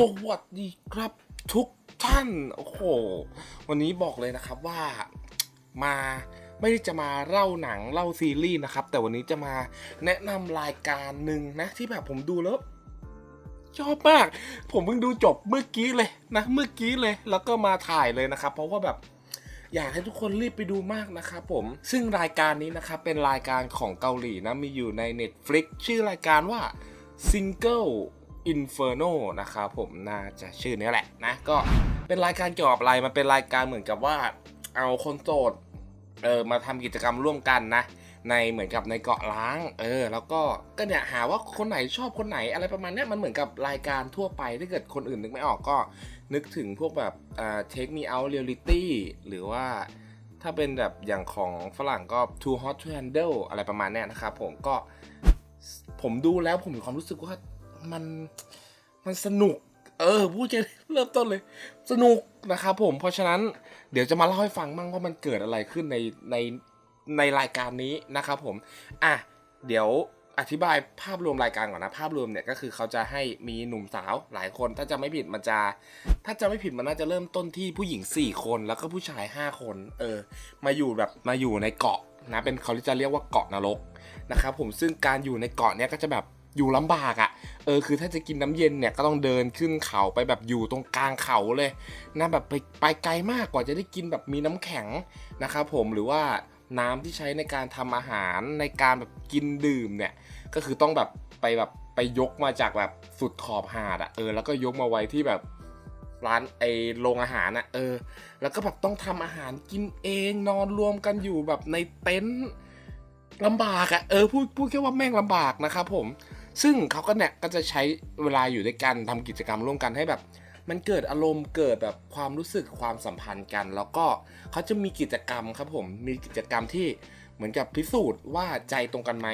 สวัสดีครับทุกท่าน โอ้โห วันนี้บอกเลยนะครับว่ามาไม่ได้จะมาเล่าหนังเล่าซีรีส์นะครับ แต่วันนี้จะมาแนะนำรายการหนึ่งนะ ที่แบบผมดูแล้วชอบมาก ผมเพิ่งดูจบเมื่อกี้เลยนะ เมื่อกี้เลยแล้วก็มาถ่ายเลยนะครับ เพราะว่าแบบอยากให้ทุกคนรีบไปดูมากนะครับผมซึ่งรายการนี้นะครับเป็นรายการของเกาหลีนะมีอยู่ใน Netflix ชื่อรายการว่า Single Inferno นะครับผมน่าจะชื่อนี้แหละนะ ก็เป็นรายการเกี่ยวกับอะไรมันเป็นรายการเหมือนกับว่าเอาคนโสดเออมาทำกิจกรรมร่วมกันนะ ในเหมือนกับในเกาะล้าง เออ แล้วก็ก็เนี่ยหาว่าคนไหนชอบคนไหนอะไรประมาณนี้มันเหมือนกับรายการทั่วไปถ้าเกิดคนอื่นนึกไม่ออกก็นึกถึงพวกแบบอ่า Take Me Out Reality หรือว่าถ้าเป็นแบบอย่างของฝรั่งก็ Too Hot to Handle อะไรประมาณนี้นะครับผมก็ผมดูแล้วผมมีความรู้สึกว่า มันมันสนุก เออพูดจะเริ่มต้นเลย สนุกนะครับผมเพราะฉะนั้นเดี๋ยวจะมาเล่าให้ฟังบ้างว่ามันเกิดอะไรขึ้นในในในรายการนี้นะครับผม อะ เดี๋ยวอธิบายภาพรวมรายการก่อนนะ ภาพรวมเนี่ยก็คือเขาจะให้มีหนุ่มสาวหลายคน ถ้าจะไม่ผิดมันจะ ถ้าจะไม่ผิดมันน่าจะเริ่มต้นที่ผู้หญิง 4 คนแล้วก็ผู้ชาย 5 คน เออ มาอยู่แบบมาอยู่ในเกาะนะเป็นเขาจะเรียกว่าเกาะนรกนะครับผมซึ่งการอยู่ในเกาะเนี่ยก็จะแบบ อยู่ลำบากอะ่ะ เออคือถ้าจะกินน้ำเย็นเนี่ยก็ต้องเดินขึ้นเขาไปแบบอยู่ตรงกลางเขาเลยนะแบบไปไปไกลมากกว่าจะได้กินแบบมีน้ำแข็งนะครับผมหรือว่าน้ำที่ใช้ในการทำอาหารในการแบบกินดื่มเนี่ย ก็คือต้องแบบไปแบบไปยกมาจากแบบสุดขอบหาดอะเออแล้วก็ยกมาไว้ที่แบบร้านไอโรงอาหารอะเออ แล้วก็แบบต้องทำอาหารกินเองนอนรวมกันอยู่แบบในเต็นท์ลำบากอะเออพูดพูดแค่ว่าแม่งลำบากนะครับผม ซึ่งเขาก็เนี่ยก็จะใช้เวลาอยู่ด้วยกันทำกิจกรรมร่วมกันให้แบบ มันเกิดอารมณ์เกิดแบบความรู้สึกความสัมพันธ์กัน แล้วก็เขาจะมีกิจกรรมครับผมมีกิจกรรมที่เหมือนกับพิสูจน์ว่าใจตรงกันไหม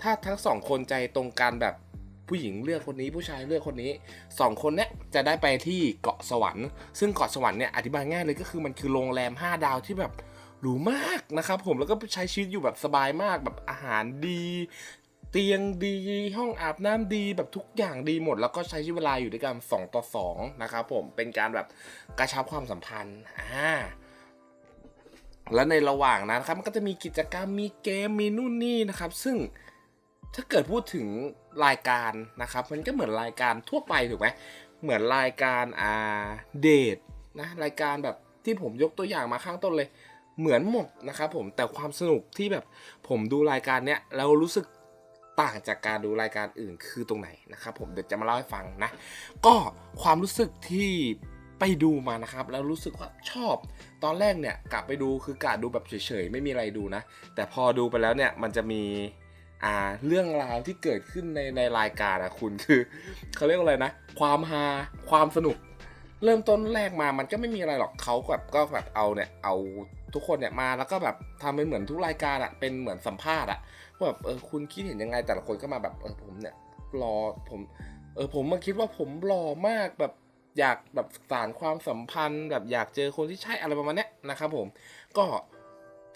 ถ้าทั้งสองคนใจตรงกันแบบผู้หญิงเลือกคนนี้ผู้ชายเลือกคนนี้สองคนเนี้ยจะได้ไปที่เกาะสวรรค์ ซึ่งเกาะสวรรค์เนี่ยอธิบายง่ายเลยก็คือมันคือโรงแรม 5 ดาวที่แบบหรูมากนะครับผมแล้วก็ใช้ชีวิตอยู่แบบสบายมากแบบอาหารดี เตียงดีห้องอาบน้ำดีแบบทุกอย่างดีหมด แล้วก็ใช้เวลาอยู่ด้วยกัน2ต่อ2นะครับผมเป็นการแบบกระชับความสัมพันธ์อ่าและในระหว่างนั้นนะครับมันก็จะมีกิจกรรมมีเกมมีนู่นนี่นะครับ ซึ่งถ้าเกิดพูดถึงรายการนะครับ มันก็เหมือนรายการทั่วไปถูกไหมเหมือนรายการอ่าเดทนะรายการแบบที่ผมยกตัวอย่างมาข้างต้นเลย เหมือนหมดนะครับผมแต่ความสนุกที่แบบผมดูรายการเนี้ยแล้วรู้สึก ต่างจากการดูรายการอื่นคือตรงไหนนะครับผมเดี๋ยวจะมาเล่าให้ฟังนะ ก็ความรู้สึกที่ไปดูมานะครับแล้วรู้สึกว่าชอบ ตอนแรกเนี่ยกลับไปดูคือกะดูแบบเฉยๆไม่มีอะไรดูนะ แต่พอดูไปแล้วเนี่ยมันจะมีอ่าเรื่องราวที่เกิดขึ้นในในรายการอะคุณคือเขาเรียกว่าอะไรนะ ความฮาความสนุก เริ่มต้นแรกมามันก็ไม่มีอะไรหรอกเขาแบบก็แบบเอาเนี่ยเอาทุกคนเนี่ยมาแล้วก็แบบทำเป็นเหมือนทุกรายการอะเป็นเหมือนสัมภาษณ์อะ ว่าแบบเออคุณคิดเห็นยังไงแต่ละคนก็มาแบบเออผมเนี่ยรอผม เออผมมาคิดว่าผมหล่อมากแบบอยากแบบสานความสัมพันธ์ แบบอยากเจอคนที่ใช่อะไรประมาณนี้นะครับผมก็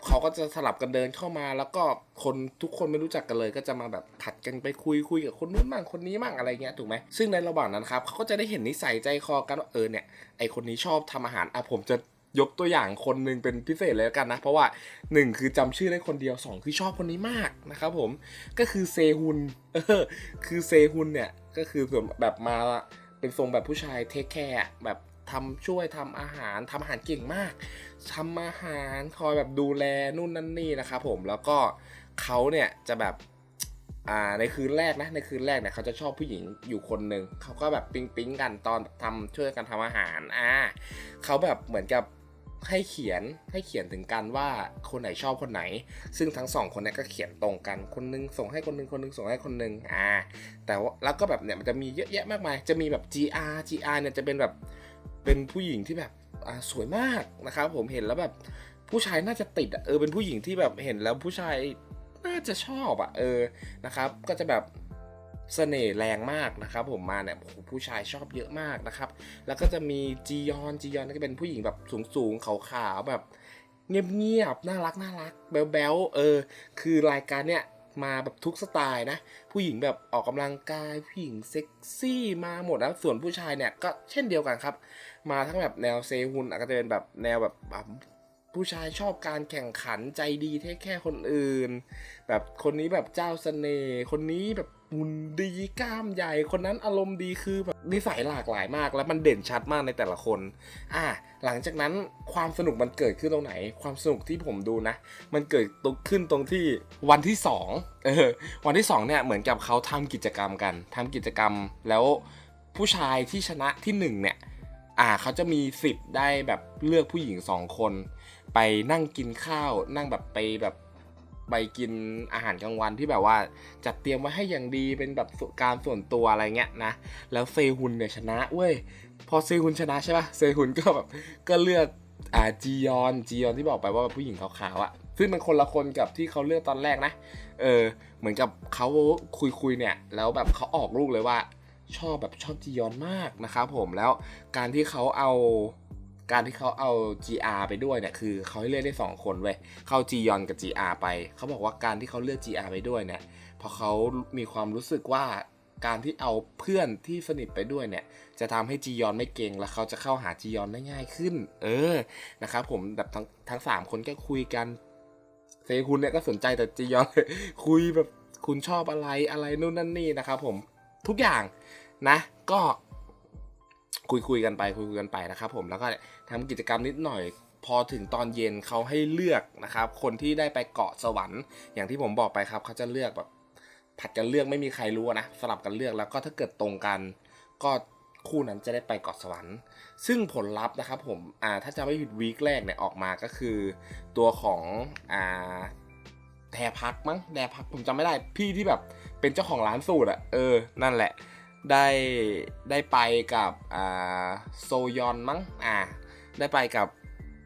เขาก็จะสลับกันเดินเข้ามา แล้วก็คนทุกคนไม่รู้จักกันเลย ก็จะมาแบบผัดกันไปคุยคุยกับคนนู้นมั่งคนนี้มั่งอะไรเงี้ยถูกไหมซึ่งในระหว่างนั้นครับเขาก็จะได้เห็นนิสัยใจคอกันว่าเออเนี่ยไอคนนี้ชอบทำอาหารอะผมจะ ยกตัวอย่างคนหนึ่งเป็นพิเศษเลยแล้วกันนะ เพราะว่าหนึ่งคือจำชื่อได้คนเดียวสองคือชอบคนนี้มากนะครับผมก็คือเซฮุนเออคือเซฮุนเนี่ยก็คือส่วนแบบมาเป็นทรงแบบผู้ชายเทคแคร์แบบทำช่วยทำอาหารทำอาหารเก่งมากทำอาหารคอยแบบดูแลนู่นนั่นนี่นะครับผมแล้วก็เขาเนี่ยจะแบบอ่าในคืนแรกนะในคืนแรกเนี่ยเขาจะชอบผู้หญิงอยู่คนหนึ่งเขาก็แบบปิ๊งปิ๊งกันตอนทำช่วยกันทำอาหารอ่าเขาแบบเหมือนกับ ให้เขียนให้เขียนถึงกันว่าคนไหนชอบคนไหน ซึ่งทั้งสองคนเนี่ยก็เขียนตรงกันคนนึงส่งให้คนนึงคนนึงส่งให้คนนึงอ่า แต่ว่าแล้วก็แบบเนี่ยมันจะมีเยอะแยะมากมาย จะมีแบบ GR GR เนี่ยจะเป็นแบบเป็นผู้หญิงที่แบบอ่าสวยมากนะครับผมเห็นแล้วแบบผู้ชายน่าจะติดเออเป็นผู้หญิงที่แบบเห็นแล้วผู้ชายน่าจะชอบอะ่ะเออนะครับ ก็จะแบบ เสน่ห์แรงมากนะครับ ผมมาเนี่ยผู้ชายชอบเยอะมากนะครับ แล้วก็จะมีจียอนจียอนก็เป็นผู้หญิงแบบสูงๆขาวๆแบบเงียบๆน่ารักน่ารักแบ๊วๆเออ คือรายการเนี่ยมาแบบทุกสไตล์นะ ผู้หญิงแบบออกกำลังกายผู้หญิงเซ็กซี่มาหมดนะส่วนผู้ชายเนี่ยก็เช่นเดียวกันครับ มาทั้งแบบแนวเซฮุนอาจจะเป็นแบบแนวแบบแบบผู้ชายชอบการแข่งขันใจดีเท่แค่คนอื่น แบบคนนี้แบบเจ้าเสน่ห์คนนี้แบบ หุ่นดีกล้ามใหญ่คนนั้นอารมณ์ดีคือแบบนิสัยหลากหลายมาก แล้วมันเด่นชัดมากในแต่ละคน อ่า หลังจากนั้นความสนุกมันเกิดขึ้นตรงไหน ความสนุกที่ผมดูนะ มันเกิดตรงขึ้นตรงที่วันที่สองเออวันที่สองเนี่ยเหมือนกับเขาทำกิจกรรมกันทำกิจกรรมแล้วผู้ชายที่ชนะที่หนึ่งเนี่ยอ่าเขาจะมีสิทธิ์ได้แบบเลือกผู้หญิงสองคน ไปนั่งกินข้าว นั่งแบบไปแบบ ไปกินอาหารกลางวันที่แบบว่า จัดเตรียมไว้ให้อย่างดีเป็นแบบการส่วนตัวอะไรเงี้ยนะ แล้วเซฮุนเนี่ยชนะเว้ย พอเซฮุนชนะใช่ปะเซฮุนก็แบบก็เลือกอ่าจียอนจียอนที่บอกไปว่าผู้หญิงขาวๆอะซึ่งมันคนละคนกับที่เขาเลือกตอนแรกนะ เออ เหมือนกับเขาคุยคุยๆเนี่ย แล้วแบบเขาออกลูกเลยว่า ชอบแบบชอบจียอนมากนะครับผมแล้วการที่เขาเอา การที่เขาเอา GR ไปด้วยเนี่ยคือเขาให้เลือกได้ 2 คนเว้ยเข้าจียอนกับ GR ไป เขาบอกว่าการที่เขาเลือก GR ไปด้วยเนี่ยพราะเขามีความรู้สึกว่าการที่เอาเพื่อนที่สนิทไปด้วยเนี่ย จะทำให้จียอนไม่เก่งแล้วเขาจะเข้าหาจียอนได้ง่ายขึ้น เออนะครับผมแบบทั้งทั้งสามคนก็คุยกันเซคุณเนี่ยก็สนใจแต่จียอนคุยแบบคุณชอบอะไรอะไรนู่นนั่นนี่นะครับผมทุกอย่างนะ ก็ คุยคุยกันไปคุยคุยกันไปนะครับผมแล้วก็ทำกิจกรรมนิดหน่อยพอถึงตอนเย็นเขาให้เลือกนะครับ คนที่ได้ไปเกาะสวรรค์อย่างที่ผมบอกไปครับเขาจะเลือกแบบผัดกันเลือกไม่มีใครรู้นะสลับกันเลือกแล้วก็ถ้าเกิดตรงกัน ก็คู่นั้นจะได้ไปเกาะสวรรค์ ซึ่งผลลัพธ์นะครับผมอ่าถ้าจะไม่ผิดวีคแรกเนี่ยออกมาก็คือ ตัวของอ่าแทพักมั้งแดพักผมจำไม่ได้พี่ที่แบบเป็นเจ้าของร้านสูตรอะเออนั่นแหละ ได้ได้ไปกับอ่าโซยอนมั้งอ่า ได้ไปกับ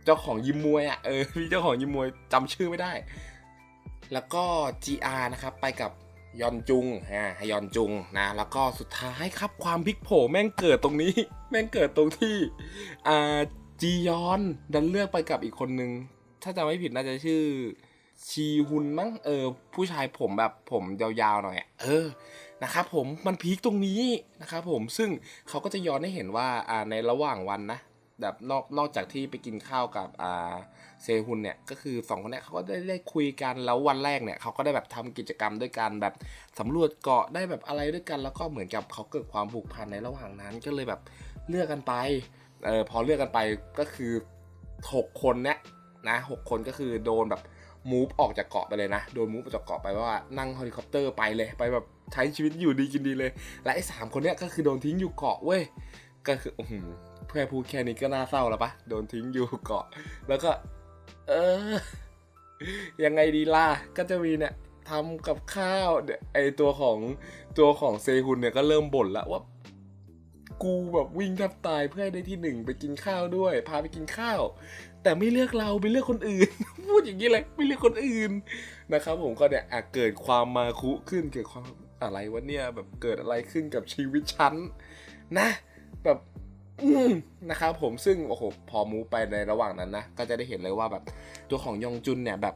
เจ้าของยิมมวยอะเออพี่เจ้าของยิมมวยจำชื่อไม่ได้ แล้วก็ GR นะครับไปกับยอนจุงอ่าฮยอนจุงนะ แล้วก็สุดท้ายครับความพลิกโผแม่งเกิดตรงนี้ แม่งเกิดตรงที่อ่าจียอนดันเลือกไปกับอีกคนนึง ถ้าจำไม่ผิดน่าจะชื่อชีฮุนมั้งเออ ผู้ชายผมแบบผมยาวๆหน่อยอะเออ นะครับผมมันพีคตรงนี้นะครับผมซึ่งเขาก็จะย้อนให้เห็นว่าในระหว่างวันนะแบบนอกนอกจากที่ไปกินข้าวกับอ่าเซฮุนเนี่ยก็คือสองคนนี้เขาก็ได้ได้คุยกันแล้ววันแรกเนี่ยเขาก็ได้แบบทำกิจกรรมด้วยกันแบบสำรวจเกาะได้แบบอะไรด้วยกัน แล้วก็เหมือนกับเขาเกิดความผูกพันในระหว่างนั้นก็เลยแบบเลือกกันไปเออพอเลือกกันไปก็คือหกคนเนี้ยนะหกคนก็คือโดนแบบ มูฟออกจากเกาะไปเลยนะ โดนมูฟออกจากเกาะไปว่านั่งเฮลิคอปเตอร์ไปเลย ไปแบบใช้ชีวิตอยู่ดีกินดีเลย และไอ้สามคนเนี้ยก็คือโดนทิ้งอยู่เกาะเว้ย ก็คืออื้อหือเพื่อพูดแค่นี้ก็น่าเศร้าแล้วปะโดนทิ้งอยู่เกาะ แล้วก็ เออ ยังไงดีล่ะ ก็จะมีเนี่ยทำกับข้าวไอตัวของตัวของเซฮุนเนี่ยก็เริ่มบ่นแล้วว่ากูแบบวิ่งแทบตายเพื่อได้ที่หนึ่งไปกินข้าวด้วย พาไปกินข้าว แต่ไม่เลือกเราไปเลือกคนอื่น พูดอย่างนี้เลยไม่เลือกคนอื่นนะครับ ผมก็เนี่ยเกิดความมาคุขึ้นเกิดความอะไรวะเนี่ยแบบเกิดอะไรขึ้นกับชีวิตฉันนะ แบบนะครับผมซึ่งโอ้โหพอมูไปในระหว่างนั้นนะก็จะได้เห็นเลยว่าแบบตัวของยองจุนเนี่ยแบบ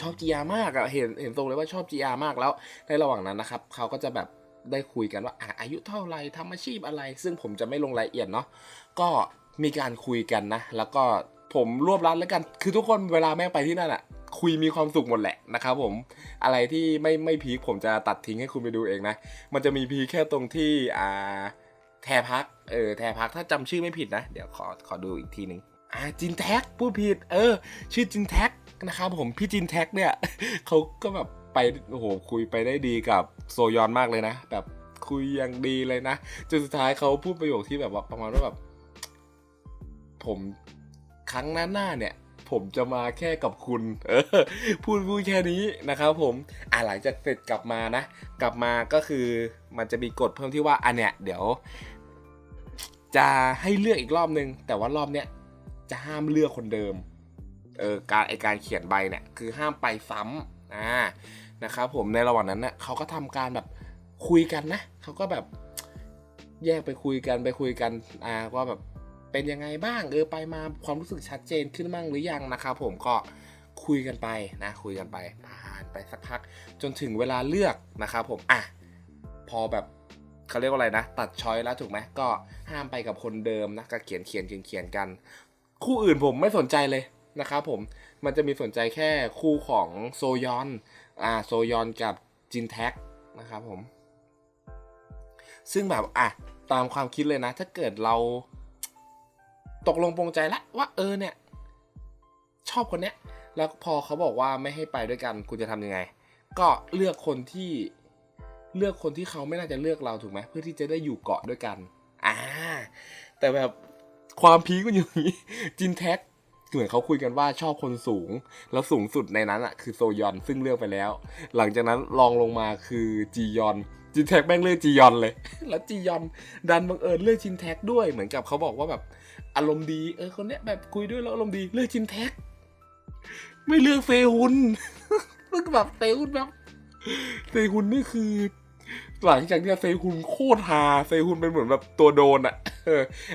ชอบจียามากอะเห็นเห็นตรงเลยว่าชอบจียามากแล้วในระหว่างนั้นนะครับเขาก็จะแบบได้คุยกันว่าออายุเท่าไหรทำอาชีพอะไร ซึ่งผมจะไม่ลงรายละเอียดเนาะก็ มีการคุยกันนะ แล้วก็ผมรวบรัดแล้วกัน คือทุกคนเวลาแม่งไปที่นั่นอะคุยมีความสุขหมดแหละนะครับผม อะไรที่ไม่ไม่พีคผมจะตัดทิ้งให้คุณไปดูเองนะ มันจะมีพีคแค่ตรงที่อ่าแทพัก เออแทพักถ้าจำชื่อไม่ผิดนะ เดี๋ยวขอขอดูอีกทีหนึ่งอ่าจินแท็กพูดผิด เออ ชื่อจินแท็กนะครับผมพี่จินแท็กเนี่ยเขาก็แบบไปโอ้โหคุยไปได้ดีกับโซยอนมากเลยนะ แบบคุยอย่างดีเลยนะจนสุดท้ายเขาพูดประโยคที่แบบว่าประมาณว่าแบบ ผมครั้งหน้าหน้าเนี่ย ผมจะมาแค่กับคุณ เออ พูดพูดแค่นี้นะครับผม อ่าหลังจากเสร็จกลับมานะ กลับมาก็คือมันจะมีกฎเพิ่มที่ว่าอันเนี้ยเดี๋ยว จะให้เลือกอีกรอบนึง แต่ว่ารอบเนี้ยจะห้ามเลือกคนเดิม เออการไอการเขียนใบเนี่ยคือห้ามไปซ้ำอ่านะครับผมในระหว่างนั้นเนี่ยเขาก็ทำการแบบคุยกันนะเขาก็แบบแยกไปคุยกันไปคุยกันอ่าว่าแบบ เป็นยังไงบ้างเออไปมาความรู้สึกชัดเจนขึ้นบ้างหรือยังนะครับผมก็คุยกันไปนะคุยกันไปผ่านไปสักพัก จนถึงเวลาเลือกนะครับผมอะพอแบบเขาเรียกว่าอะไรนะ ตัดช้อยแล้วถูกไหมก็ห้ามไปกับคนเดิมนะก็เขียนเขียนเขียนเขียนกัน คู่อื่นผมไม่สนใจเลยนะครับผมมันจะมีสนใจแค่คู่ของโซยอนอ่าโซยอนกับจินแท็กนะครับผม ซึ่งแบบอะตามความคิดเลยนะ ถ้าเกิดเรา ตกลงปรงใจแล้วว่าเออเนี่ย ชอบคนเนี้ย แล้วพอเขาบอกว่าไม่ให้ไปด้วยกันคุณจะทำยังไง ก็เลือกคนที่เลือกคนที่เขาไม่น่าจะเลือกเราถูกไหมเพื่อที่จะได้อยู่เกาะด้วยกันอ่าแต่แบบความพีคมันอยู่างนี้จินแท็กเหมือนเขาคุยกันว่าชอบคนสูง แล้วสูงสุดในนั้นอะคือโซยอนซึ่งเลือกไปแล้ว หลังจากนั้นลองลงมาคือจียอนจินแท็กแม่งเลือกจียอนเลย แล้วจียอนดันบังเอิญเลือกจินแท็กด้วยเหมือนกับเขาบอกว่าแบบ อารมณ์ดีเออคนเนี้ยแบบคุยด้วยแล้วอารมณ์ดีเลือกจินแท็ก ไม่เลือกเฟฮุนมันแบบเฟฮุนแบบเฟฮุนนี่คือหลังจากที่เฟฮุนโคตรฮาเฟฮุนเป็นเหมือนแบบตัวโดนอะ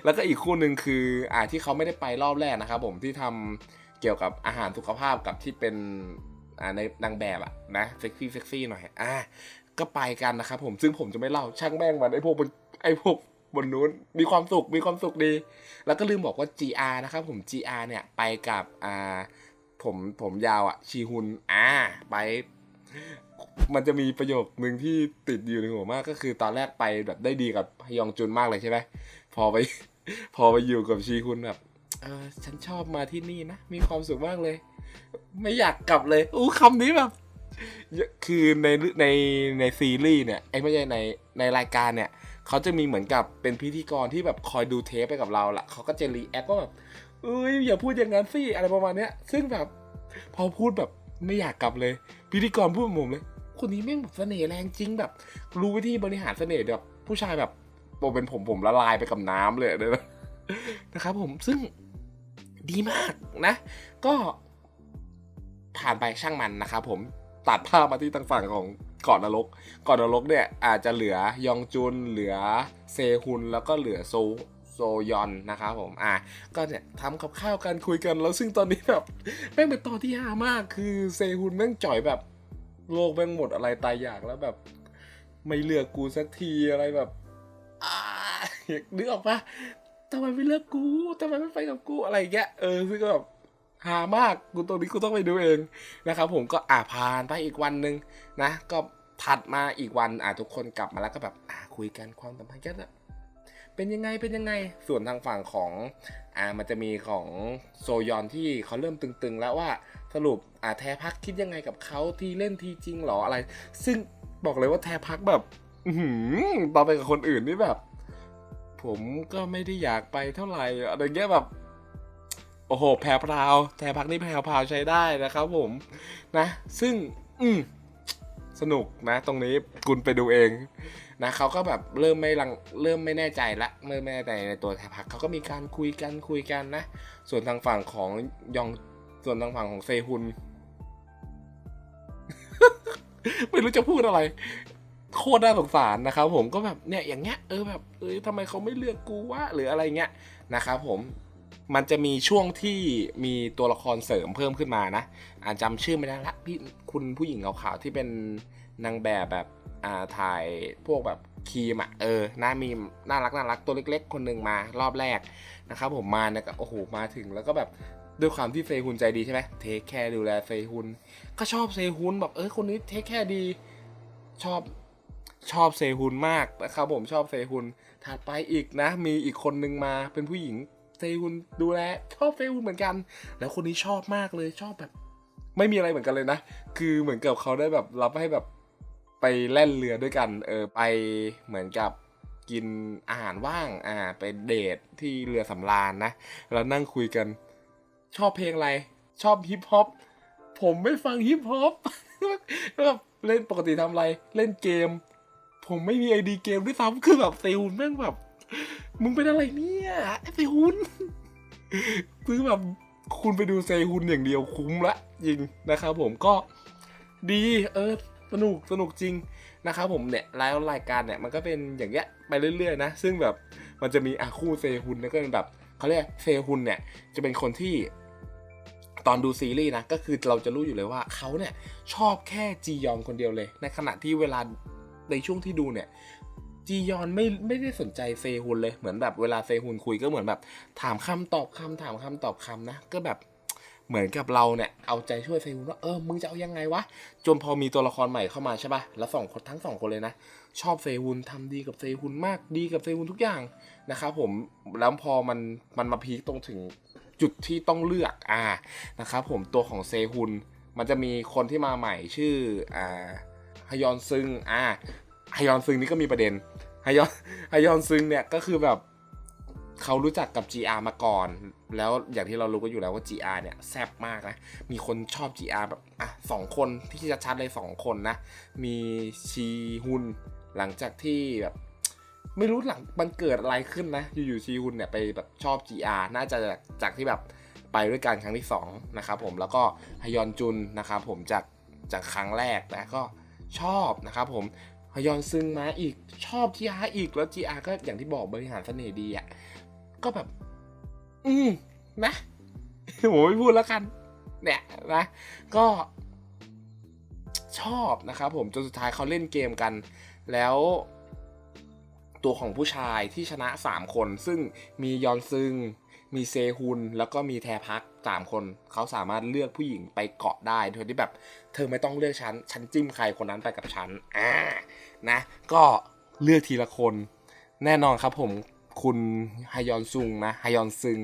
แล้วก็อีกคู่หนึ่งคืออ่าที่เขาไม่ได้ไปรอบแรกนะครับผมที่ทำเกี่ยวกับอาหารสุขภาพกับที่เป็นอ่าในนางแบบอะนะเซ็กซี่เซ็กซี่หน่อยอ่าก็ไปกันนะครับผมซึ่งผมจะไม่เล่าช่างแม่งมันไอพวกไอพวก บนนู้น มีความสุข มีความสุขดี แล้วก็ลืมบอกว่า GR นะครับผม GR เนี่ยไปกับอ่าผมผมยาวอะชีฮุน อ่า ไป มันจะมีประโยคหนึ่งที่ติดอยู่ในหัวมากก็คือตอนแรกไปแบบได้ดีกับฮยองจุนมากเลยใช่ไหมพอไป พอไปอยู่กับชีฮุนแบบเออฉันชอบมาที่นี่นะ มีความสุขมากเลย ไม่อยากกลับเลย อู้คำนี้แบบ คือในในในซีรีส์เนี่ยไอ้ไม่ใช่ในในรายการเนี่ย เขาจะมีเหมือนกับเป็นพิธีกรที่แบบคอยดูเทปไปกับเราละเขาก็จะรีแอคว่าแบบเอ้ยอย่าพูดอย่างนั้นสิอะไรประมาณเนี้ย ซึ่งแบบพอพูดแบบไม่อยากกลับเลย พิธีกรพูดกับผมเลย คนนี้แม่งแบบเสน่ห์แรงจริงแบบ รู้วิธีบริหารเสน่ห์แบบผู้ชายแบบโอเป็นผมผมละลายไปกับน้ำเลยนะนะครับผมซึ่งดีมากนะ ก็ผ่านไปช่างมันนะครับผมตัดภาพมาที่ทางฝั่งของ กาะนรกกาะนรกเนี่ยอาจจะเหลือยองจุนเหลือเซฮุนแล้วก็เหลือโซโซยอนนะครับผม อะ ก็เนี่ยทำกับข้าวกันคุยกันแล้วซึ่งตอนนี้แบบแม่งเป็นตอนที่ฮามาก คือเซฮุนแม่งจ่อยแบบโลกแม่งหมดอะไรตายอยากแล้วแบบ ไม่เลือกกูสักทีอะไรแบบอ่านึกออกปะทำไมไม่เลือกกูทำไมไม่ไปกับกูอะไรอย่างเงี้ย เออซึ่งก็แบบ ฮามากกูตรงนี้กูต้องไปดูเองนะครับผมก็อ่าผ่านไปอีกวันหนึ่งนะ ก็ถัดมาอีกวันอ่าทุกคนกลับมาแล้วก็แบบอ่าคุยกันความสัมพันธ์กันเป็นยังไงเป็นยังไง ส่วนทางฝั่งของอ่ามันจะมีของโซยอนที่เขาเริ่มตึงๆ แล้วว่าสรุปอ่าแทพักคิดยังไงกับเขาที่เล่นทีจริงหรออะไร ซึ่งบอกเลยว่าแทพักแบบอือหือตอนไปกับคนอื่นนี่แบบ ผมก็ไม่ได้อยากไปเท่าไหร่อะไรเงี้ยแบบ โอ้โห แพรพราวแทพักนี่แพรพราวใช้ได้นะครับผมนะ ซึ่ง อืมสนุกนะ ตรงนี้คุณไปดูเองนะเขาก็แบบเริ่มไม่ลังเริ่มไม่แน่ใจละเริ่มไม่แน่ใจในตัวแทพักเขาก็มีการคุยกันคุยกันนะ ส่วนทางฝั่งของยองส่วนทางฝั่งของเซฮุน ไม่รู้จะพูดอะไร โคตรน่าสงสารนะครับผมก็แบบเนี่ยอย่างเงี้ยเออแบบเออทำไมเขาไม่เลือกกูวะหรืออะไรเงี้ยนะครับผม มันจะมีช่วงที่มีตัวละครเสริมเพิ่มขึ้นมานะอาจจำชื่อไม่ได้ละพี่คุณผู้หญิงขาวๆที่เป็นนางแบบแบบอ่าถ่ายพวกแบบครีมอะเออหน่ามีน่ารักน่ารักตัวเล็ก ๆ คนหนึ่งมารอบแรกนะครับผมมาเนี่ยก็โอ้โหมาถึงแล้วก็แบบด้วยความที่เฟยฮุนใจดีใช่ไหมเทคแคร์ดูแลเฟยฮุนก็ชอบเซฮุนแบบเออคนนี้เทคแคร์ดีชอบชอบเซฮุนมากนะครับผมชอบเซฮุนถัดไปอีกนะ มีอีกคนนึงมาเป็นผู้หญิง เซฮุนดูแลชอบเซฮุนเหมือนกัน แล้วคนนี้ชอบมากเลยชอบแบบ ไม่มีอะไรเหมือนกันเลยนะ คือเหมือนกับเขาได้แบบรับให้แบบไปแล่นเรือด้วยกันเออไปเหมือนกับกินอาหารว่างอ่าไปเดทที่เรือสำราญนะแล้วนั่งคุยกัน ชอบเพลงอะไร ชอบฮิปฮอปผมไม่ฟังฮิปฮอปแบบเล่นปกติทำอะไร เล่นเกม ผมไม่มีไอดีเกมด้วยซ้ำคือแบบเซลแม่งแบบ มึงเป็นอะไรเนี่ยเซฮุนคือแบบคุณไปดูเซฮุนอย่างเดียวคุ้มละจริงนะครับผมก็ดีเออสนุกสนุกจริงนะครับผมเนี่ยแล้วรายการเนี่ยมันก็เป็นอย่างเงี้ยไปเรื่อยๆนะ ซึ่งแบบมันจะมีอาคู่เซฮุนแล้วก็เป็นแบบเขาเรียกเซฮุนเนี่ยจะเป็นคนที่ตอนดูซีรีส์นะก็คือเราจะรู้อยู่เลยว่าเขาเนี่ยชอบแค่จียอนคนเดียวเลย ในขณะที่เวลาในช่วงที่ดูเนี่ย จียอนไม่ไม่ได้สนใจเซฮุนเลยเหมือนแบบเวลาเซฮุนคุยก็เหมือนแบบ ถามคำตอบคำถามคำตอบคำนะ ก็แบบเหมือนกับเราเนี่ยเอาใจช่วยเซฮุนว่าเออมึงจะเอายังไงวะจนพอมีตัวละครใหม่เข้ามาใช่ปะแล้วสองคนทั้งสองคนเลยนะ ชอบเซฮุนทำดีกับเซฮุนมากดีกับเซฮุนทุกอย่างนะครับผมแล้วพอมันมันมาพีคตรงถึงจุดที่ต้องเลือกอ่านะครับผมตัวของเซฮุนมันจะมีคนที่มาใหม่ชื่ออ่าฮยอนซึงอ่า ฮยอนซึงนี่ก็มีประเด็นฮยอนฮยอนซึงเนี่ยก็คือแบบเขารู้จักกับ GR มาก่อน แล้วอย่างที่เรารู้ก็อยู่แล้วว่า GR เนี่ยแซ่บมากนะ มีคนชอบ GR แบบอะสองคนที่จะชัดเลยสองคนนะ มีชีฮุนหลังจากที่แบบไม่รู้หลังมันเกิดอะไรขึ้นนะ อยู่ๆชีฮุนเนี่ยไปแบบชอบ GR น่าจะจากจากที่แบบไปด้วยกันครั้งที่2นะครับผมแล้วก็ฮยอนจุนนะครับผมจากจากครั้งแรกนะก็ชอบนะครับผม ฮยอนซึงมาอีกชอบ GR อีกแล้ว GR ก็อย่างที่บอกบริหารเสน่ห์ดีอะ่ะก็แบบ อืมนะผมไม่พูดแล้วกัน เนี่ยนะ ก็ชอบนะครับผมจนสุดท้ายเขาเล่นเกมกัน แล้วตัวของผู้ชายที่ชนะ 3 คน ซึ่งมียอนซึง มีเซฮุนแล้วก็มีแทพัก3คนเขาสามารถเลือกผู้หญิงไปเกาะได้โดยที่แบบ เธอไม่ต้องเลือกฉันฉันจิ้มใครคนนั้นไปกับฉันอ่านะ ก็เลือกทีละคน แน่นอนครับผมคุณฮยอนซุงนะฮยอนซึง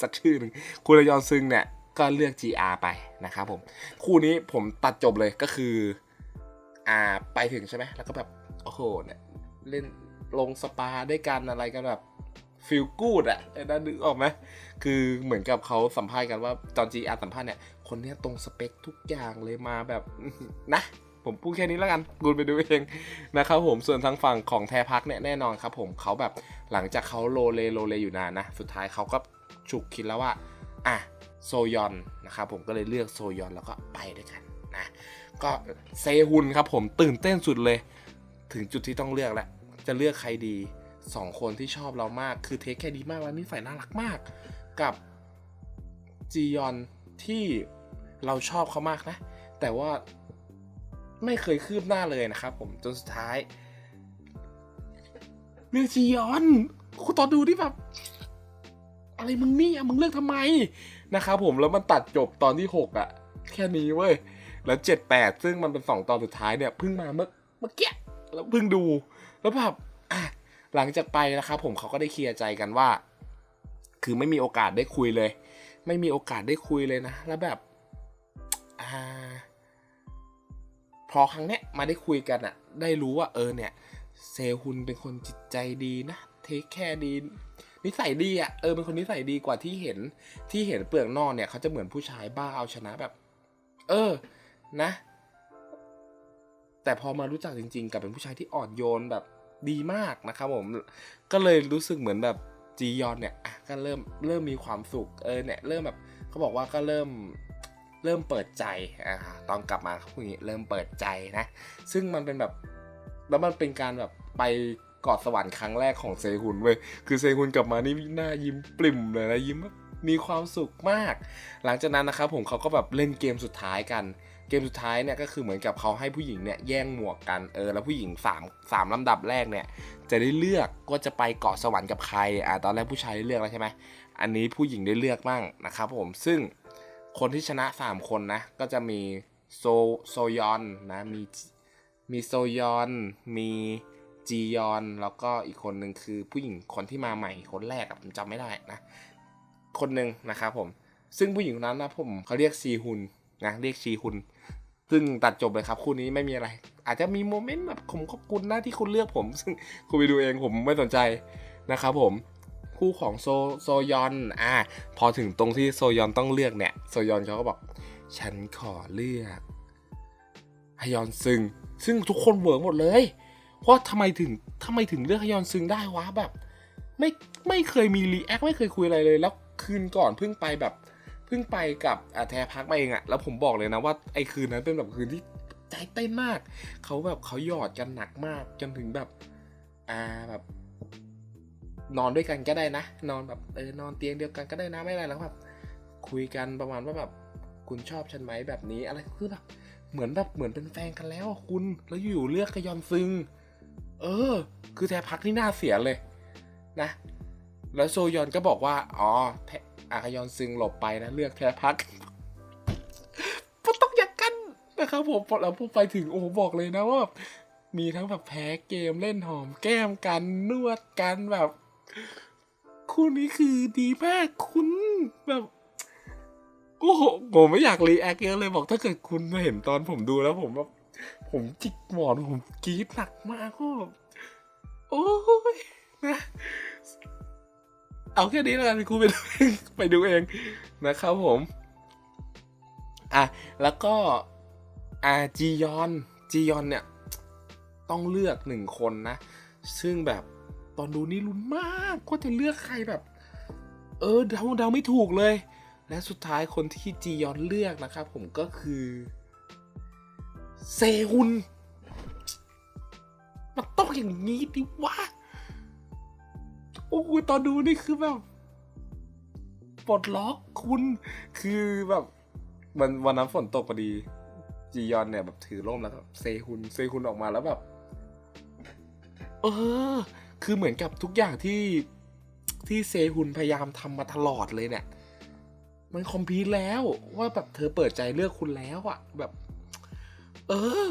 สักชื่อหนึ่งคุณฮยอนซึงเนี่ยก็เลือก GR ไปนะครับผม คู่นี้ผมตัดจบเลยก็คืออ่าไปถึงใช่ไหมแล้วก็แบบโอ้โหเนี่ยเล่นลงสปาด้วยกันอะไรกันแบบ ฟิลกูดอะไอ้นั่นนึกออกไหมคือเหมือนกับเขาสัมภาษณ์กันว่าตอน GR สัมภาษณ์เนี่ย คนเนี้ยตรงสเปคทุกอย่างเลยมาแบบนะผมพูดแค่นี้แล้วกันคุณไปดูเองนะครับผมส่วนทางฝั่งของแทพักเนี่ยแน่นอนครับผมเขาแบบหลังจากเขาโลเลโลเลอยู่นานนะ สุดท้ายเขาก็ฉุกคิดแล้วว่า อะ โซยอนนะครับผมก็เลยเลือกโซยอนแล้วก็ไปด้วยกันนะ ก็เซฮุนครับผมตื่นเต้นสุดเลย ถึงจุดที่ต้องเลือกแล้วจะเลือกใครดี สองคนที่ชอบเรามากคือเทคแค่ดีมากแล้วนิสัยน่ารักมาก กับจียอนที่เราชอบเขามากนะ แต่ว่าไม่เคยคืบหน้าเลยนะครับผมจนสุดท้ายเลือกจียอนคุณตอนดูที่แบบอะไรมึงนี่ยมึงเลือกทำไมนะครับผมแล้วมันตัดจบตอนที่ 6 อะ แค่นี้เว้ย แล้ว7 8 ซึ่งมันเป็น 2 ตอนสุดท้ายเนี่ยเพิ่งมาเมื่อเมื่อกี้แล้วเพิ่งดู แล้วแบบ หลังจากไปนะครับผมเขาก็ได้เคลียร์ใจกันว่า คือไม่มีโอกาสได้คุยเลย ไม่มีโอกาสได้คุยเลยนะ แล้วแบบอพอครั้งเนี้ยมาได้คุยกันอะได้รู้ว่าเออเนี่ย เซฮุนเป็นคนจิตใจดีนะเทคแค่ดีนิสัยดีอะเออเป็นคนนิสัยดีกว่าที่เห็นที่เห็นเปลือกนอกเนี่ยเขาจะเหมือนผู้ชายบ้าเอาชนะแบบ เออนะ แต่พอมารู้จักจริง ๆ กับเป็นผู้ชายที่อ่อนโยนแบบ ดีมากนะครับผมก็เลยรู้สึกเหมือนแบบจียอนเนี่ยก็เริ่มเริ่มมีความสุขเออเนี่ยเริ่มแบบเขาบอกว่าก็เริ่มเริ่มเปิดใจอ่าตอนกลับมาเขาพูดอย่างนี้เริ่มเปิดใจนะ ซึ่งมันเป็นแบบแล้วมันเป็นการแบบไปเกาะสวรรค์ครั้งแรกของเซฮุนเว้ยคือเซฮุนกลับมานี่หน้ายิ้มปริ่มเลยนะยิ้มมีความสุขมาก หลังจากนั้นนะครับผมเขาก็แบบเล่นเกมสุดท้ายกัน เกมสุดท้ายเนี่ยก็คือเหมือนกับเขาให้ผู้หญิงเนี่ยแย่งหมวกกันเออแล้วผู้หญิง3 3ลำดับแรกเนี่ยจะได้เลือกว่าจะไปเกาะสวรรค์กับใครอ่าตอนแรกผู้ชายได้เลือกแล้วใช่ไหมอันนี้ผู้หญิงได้เลือกบ้างนะครับผมซึ่งคนที่ชนะ 3 คนนะก็จะมีโซโซยอนนะมีมีโซยอนมีจียอนแล้วก็อีกคนหนึ่งคือผู้หญิงคนที่มาใหม่คนแรกอะผมจำไม่ได้นะคนหนึ่งนะครับผมซึ่งผู้หญิงคนนั้นนะผมเขาเรียกซีฮุนนะเรียกชีฮุน ซึ่งตัดจบเลยครับคู่นี้ไม่มีอะไร อาจจะมีโมเมนต์แบบผมขอบคุณนะที่คุณเลือกผม ซึ่งคุณไปดูเองผมไม่สนใจนะครับผมคู่ของโซโซยอนอ่าพอถึงตรงที่โซยอนต้องเลือกเนี่ยโซยอนเขาก็บอก ฉันขอเลือกฮยอนซึง ซึ่งทุกคนเหวอหมดเลยว่าทำไมถึงทำไมถึงเลือกฮยอนซึงได้วะแบบ ไม่ไม่เคยมีรีแอคไม่เคยคุยอะไรเลย แล้วคืนก่อนเพิ่งไปแบบ เพิ่งไปกับอาแทพักมาเองอะแล้วผมบอกเลยนะว่าไอ้คืนนั้นเป็นแบบคืนที่ใจเต้นมาก เขาแบบเขาหยอดกันหนักมาก จนถึงแบบอ่าแบบนอนด้วยกันก็ได้นะ นอนแบบเออนอนเตียงเดียวกันก็ได้นะไม่อะไรแล้วแบบคุยกันประมาณว่าแบบคุณชอบฉันไหมแบบนี้ อะไรคือแบบเหมือนแบบเหมือนเป็นแฟนกันแล้วคุณแล้วอยู่เลือกขยอนซึง เออ คือแทพักนี่น่าเสียเลยนะ แล้วโซยอนก็บอกว่า อ๋อแท อาคยอนซึงหลบไปนะเลือกแทพักมันต้องอย่างกันนะครับผมพอเราพูดไปถึงโอ้บอกเลยนะว่า มีทั้งแบบแพ้เกมเล่นหอมแก้มกันนวดกันแบบคู่นี้คือดีมากคุณแบบโอ้โหผมไม่อยากรีแอคเยอะเลยบอกถ้าเกิดคุณมาเห็นตอนผมดูแล้วผมแบบผมจิกหมอนผมกรี๊ดหนักมากก็แบบโอ้ยนะ เอาแค่นี้แล้วกันคุณไปดูเองไปดูเองนะครับผมอะแล้วก็อ่าจียอนจียอนเนี่ย ต้องเลือกหนึ่งคนนะ ซึ่งแบบตอนดูนี่ลุ้นมากว่าจะเลือกใครแบบ เออเดาเดาไม่ถูกเลย และสุดท้ายคนที่จียอนเลือกนะครับ ผมก็คือเซฮุนมันต้องอย่างนี้ดิวะ โอ้ยตอนดูนี่คือแบบปลดล็อกคุณคือแบบวันวันนั้นฝนตกพอดี จียอนเนี่ยแบบถือร่มแล้วก็เซฮุนเซฮุนออกมาแล้วแบบเออ คือเหมือนกับทุกอย่างที่ที่เซฮุนพยายามทำมาตลอดเลยเนี่ย มันคอมพลีทแล้วว่าแบบเธอเปิดใจเลือกคุณแล้วอะแบบ เออ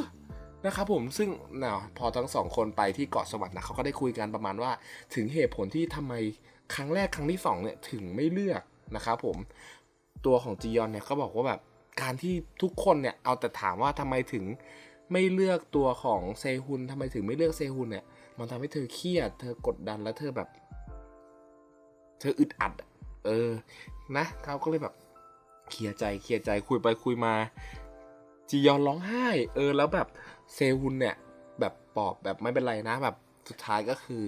นะครับผมซึ่งเนะพอทั้งสองคนไปที่เกาะสวรรค์นะเขาก็ได้คุยกันประมาณว่า ถึงเหตุผลที่ทำไมครั้งแรกครั้งที่สองเนี่ยถึงไม่เลือกนะครับผมตัวของจียอนเนี่ยเขาบอกว่าแบบการที่ทุกคนเนี่ยเอาแต่ถามว่าทำไมถึงไม่เลือกตัวของเซฮุนทำไมถึงไม่เลือกเซฮุนเนี่ย มันทำให้เธอเครียด เธอกดดันแล้วเธอแบบ เธออึดอัด เออ นะเขาก็เลยแบบเคลียร์ใจเคลียร์ใจคุยไปคุยมาจียอนร้องไห้ เออ แล้วแบบ เซฮุนเนี่ยแบบปลอบแบบไม่เป็นไรนะแบบสุดท้ายก็คือ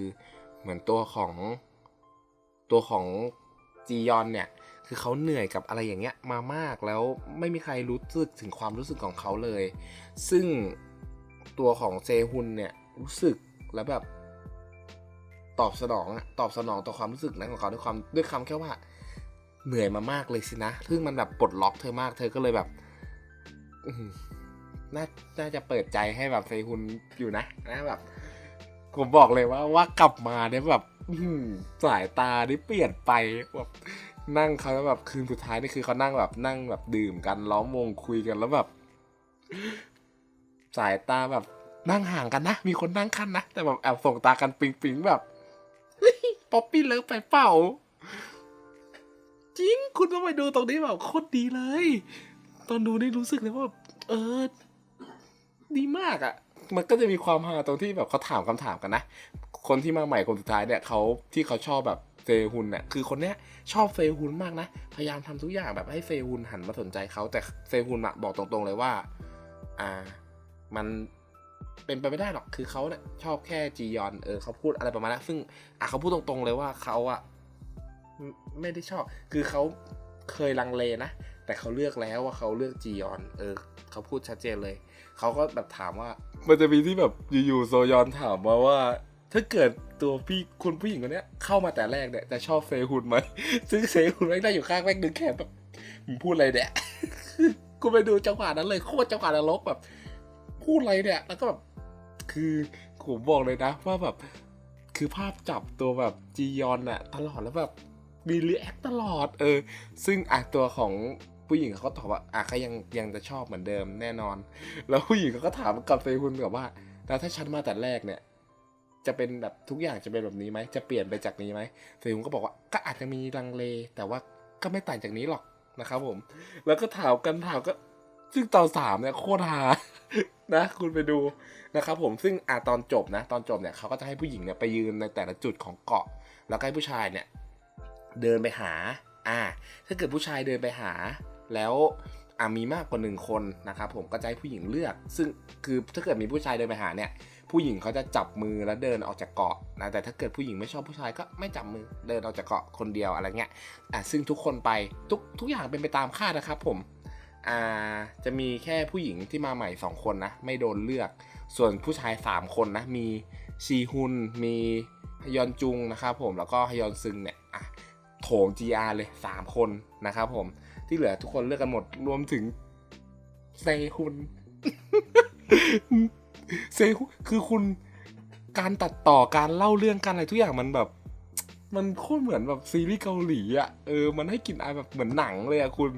เหมือนตัวของตัวของจียอนเนี่ยคือเขาเหนื่อยกับอะไรอย่างเงี้ยมามากแล้วไม่มีใครรู้สึกถึงความรู้สึกของเขาเลย ซึ่งตัวของเซฮุนเนี่ยรู้สึกแล้วแบบตอบสนองตอบสนองต่อความรู้สึกนั้นของเขาด้วยความด้วยคำแค่ว่าเหนื่อยมามากเลยสินะ ซึ่งมันแบบปลดล็อกเธอมาก เธอก็เลยแบบ น่าน่าจะเปิดใจให้แบบเซฮุนอยู่นะนะแบบ ผมบอกเลยว่าว่ากลับมาเนี่ยแบบสายตานี่เปลี่ยนไปแบบนั่งเขาแล้วแบบคืนสุดท้ายนี่คือเขานั่งแบบนั่งแบบดื่มกันล้อมวงคุยกันแล้วแบบ สายตาแบบนั่งห่างกันนะ มีคนนั่งคันนะแต่แบบแอบส่งตากันปิงปิงแบบป๊อปปี้เลิฟไปเปล่าจริง คุณต้องไปดูตรงนี้แบบโคตรดีเลย ตอนดูนี่รู้สึกเลยว่า เออ ดีมากอะ่ะ มันก็จะมีความฮาตรงที่แบบเขาถามคำถามกันนะ คนที่มาใหม่คนสุดท้ายเนี่ยเขาที่เขาชอบแบบเฟฮุนเนี่ยคือคนเนี้ยชอบเฟฮุนมากนะ พยายามทำทุกอย่างแบบให้เฟฮุนหันมาสนใจเขาแต่เฟฮุนอะบอกตรงๆเลยว่า อ่า มันเป็นไปไม่ได้หรอกคือเขาเนี่ยชอบแค่จียอนเออเขาพูดอะไรประมาณนั้นซึ่งอะเขาพูดตรงๆเลยว่าเขาอะไม่ได้ชอบ คือเขาเคยลังเลนะ แต่เขาเลือกแล้วว่าเขาเลือกจียอน เออ เขาพูดชัดเจนเลย เขาก็แบบถามว่า มันจะมีที่แบบอยู่ๆโซยอนถามมาว่า ถ้าเกิดตัวพี่คุณผู้หญิงคนนี้เข้ามาแต่แรกเนี่ยจะชอบเซฮุนไหมซึ่งเซฮุนแม่งได้อยู่ข้างแม่งดึงแขนแบบมึงพูดอะไรเนี่ยกูไปดูจังหวะนั้นเลยโคตรจังหวะนรกแบบ พูดอะไรเนี่ยแล้วก็แบบคือผมบอกเลยนะว่าแบบคือภาพจับตัวแบบจียอนอะตลอดแล้วแบบมีรีแอคตลอด เออ ซึ่งอะตัวของ ผู้หญิงเขาก็ตอบว่าอะเขายังยังจะชอบเหมือนเดิมแน่นอน แล้วผู้หญิงเขาก็ถามกับเฟย์คุณแบบว่าแล้วถ้าฉันมาแต่แรกเนี่ย จะเป็นแบบทุกอย่างจะเป็นแบบนี้ไหมจะเปลี่ยนไปจากนี้ไหมเฟย์คุณก็บอกว่าก็อาจจะมีลังเล แต่ว่าก็ไม่ต่างจากนี้หรอกนะครับผม แล้วก็ถามกันถามก็ซึ่งตอนสามเนี่ยโคตรฮานะ คุณไปดูนะครับผมซึ่งอะตอนจบนะ ตอนจบเนี่ยเขาก็จะให้ผู้หญิงเนี่ยไปยืนในแต่ละจุดของเกาะ แล้วก็ให้ผู้ชายเนี่ย เดินไปหา อ่า ถ้าเกิดผู้ชายเดินไปหา แล้วมีมากกว่าหนึ่งคนนะครับผมก็จะให้ผู้หญิงเลือก ซึ่งคือถ้าเกิดมีผู้ชายเดินไปหาเนี่ยผู้หญิงเขาจะจับมือแล้วเดินออกจากเกาะนะแต่ถ้าเกิดผู้หญิงไม่ชอบผู้ชายก็ไม่จับมือเดินออกจากเกาะคนเดียวอะไรเงี้ยอะซึ่งทุกคนไปทุกทุกอย่างเป็นไปตามคาดนะครับผมอ่าจะมีแค่ผู้หญิงที่มาใหม่ 2 คนนะไม่โดนเลือก ส่วนผู้ชาย 3 คนนะมีชีฮุนมีฮยอนจุงนะครับผมแล้วก็ฮยอนซึงเนี่ยอะโถง GR เลย 3 คนนะครับผม ที่เหลือทุกคนเลือกกันหมดรวมถึงเซฮุนเซฮุนคือคุณการตัดต่อการเล่าเรื่องการอะไรทุกอย่างมันแบบ มันโคตรเหมือนแบบซีรีส์เกาหลีอะเออมันให้กลิ่นอายแบบเหมือนหนังเลยอะคุณ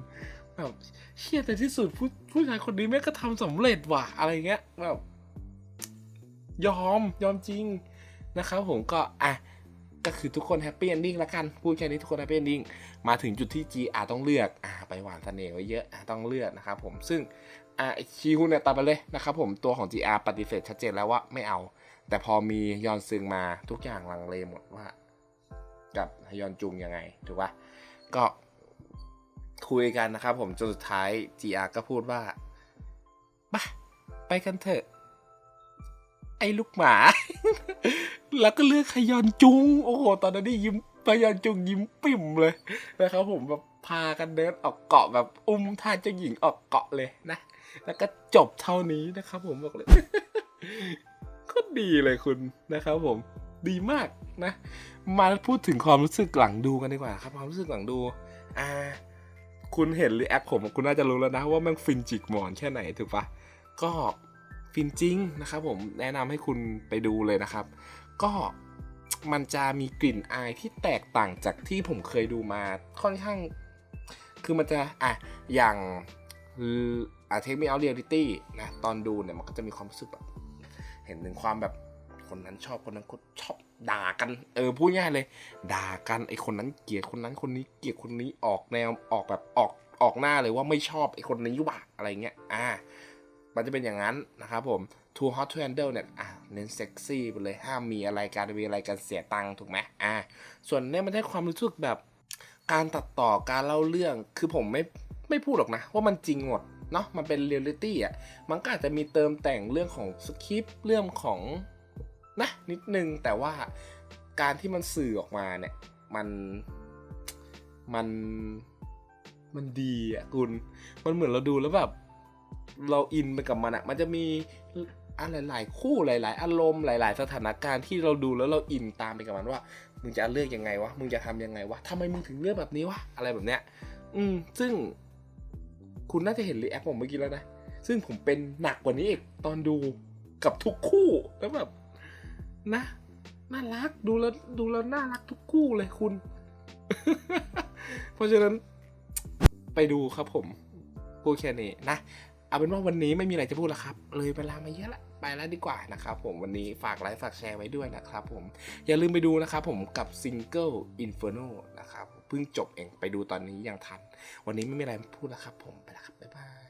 แบบเชี่ยแต่ที่สุดผู้ผู้ชายคนนี้แม่ก็ทำสำเร็จว่ะอะไรเงี้ยแบบยอมยอมจริงนะครับผมก็อะ ก็คือทุกคนแฮปปี้เอนดิ้งละกันพูดแค่นี้ทุกคนแฮปปี้เอนดิ้งมาถึงจุดที่จีอาต้องเลือกอะไปหวานเสน่ห์ไว้เยอะต้องเลือกนะครับผมซึ่งอะคิวเนี่ยตัดไปเลยนะครับผมตัวของ GR ปฏิเสธชัดเจนแล้วว่าไม่เอา แต่พอมียอนซึงมาทุกอย่างลังเลหมดว่า กับฮยอนจุงยังไงถูกปะก็คุยกันนะครับผมจนสุดท้าย GR ก็พูดว่าไปไปกันเถอะ ไอ้ลูกหมา แล้วก็เลือกขยอนจุง โอ้โห ตอนนั้นนี่ยิ้มขยอนจุงยิ้มปิ่มเลยนะครับผมแบบพากันเดินออกเกาะแบบอุ้มท่านเจ้าหญิงออกเกาะเลยนะ แล้วก็จบเท่านี้นะครับผมบอกเลยก็ดีเลยคุณนะครับผมดีมากนะ มาพูดถึงความรู้สึกหลังดูกันดีกว่าครับ ความรู้สึกหลังดู อ่า คุณเห็นรีแอคผมคุณน่าจะรู้แล้วนะ ว่าแมันฟินจิกหมอนแค่ไหนถูกปะก็ ฟินจริงนะครับผมแนะนำให้คุณไปดูเลยนะครับ ก็มันจะมีกลิ่นอายที่แตกต่างจากที่ผมเคยดูมาค่อนข้าง คือมันจะอะอย่างอะเทคนิคเอาเรียลิตี้นะตอนดูเนี่ยมันก็จะมีความรู้สึกแบบเห็นถึงความแบบคนนั้นชอบคนนั้นคนชอบด่ากัน เออพูดง่ายเลย ด่ากันไอคนนั้นเกลียดคนนั้นคนนี้เกลียดคนนี้ออกแนวออกแบบออกออกหน้าเลยว่าไม่ชอบไอคนนี้ว่ะอะไรเงี้ยอ่า มันจะเป็นอย่างนั้นนะครับผม Too Hot to Handle เนี่ยอะเน้นเซ็กซี่ไปเลยห้ามมีอะไรการมีอะไรกันเสียตังค์ถูกไหมอ่าส่วนเนี้ยมันได้ความรู้สึกแบบการตัดต่อการเล่าเรื่องคือผมไม่ไม่พูดหรอกนะ ว่ามันจริงหมดเนาะมันเป็นเรียลลิตี้อะมันก็อาจจะมีเติมแต่งเรื่องของสคริปต์เรื่องของนะนิดนึงแต่ว่าการที่มันสื่อออกมาเนี่ยมันมันมันดีอะคุณ มันเหมือนเราดูแล้วแบบ เราอินไปกับมันอะมันจะมีอะไรหลาย ๆ คู่หลาย ๆ อารมณ์หลาย ๆ สถานการณ์ที่เราดูแล้วเราอินตามไปกับมันว่า มึงจะเลือกยังไงวะมึงจะทำยังไงวะทำไมมึงถึงเลือกแบบนี้วะอะไรแบบเนี้ย อืม ซึ่ง คุณน่าจะเห็นรีแอคผมเมื่อกี้แล้วนะซึ่งผมเป็นหนักกว่านี้อีกตอนดูกับทุกคู่แล้วแบบนะน่ารักดูแล้วดูแล้วน่ารักทุกคู่เลยคุณ เพราะฉะนั้นไปดูครับผมพูดแค่นี้นะ เอาเป็นว่าวันนี้ไม่มีอะไรจะพูดแล้วครับ เลยเวลามาเยอะละไปแล้วดีกว่านะครับผมวันนี้ฝากไลค์ฝากแชร์ไว้ด้วยนะครับผมอย่าลืมไปดูนะครับผมกับซิงเกิลอินเฟอร์โนนะครับเพิ่งจบเองไปดูตอนนี้ยังทัน วันนี้ไม่มีอะไรพูดแล้วครับ ผมไปแล้วครับบ๊ายบาย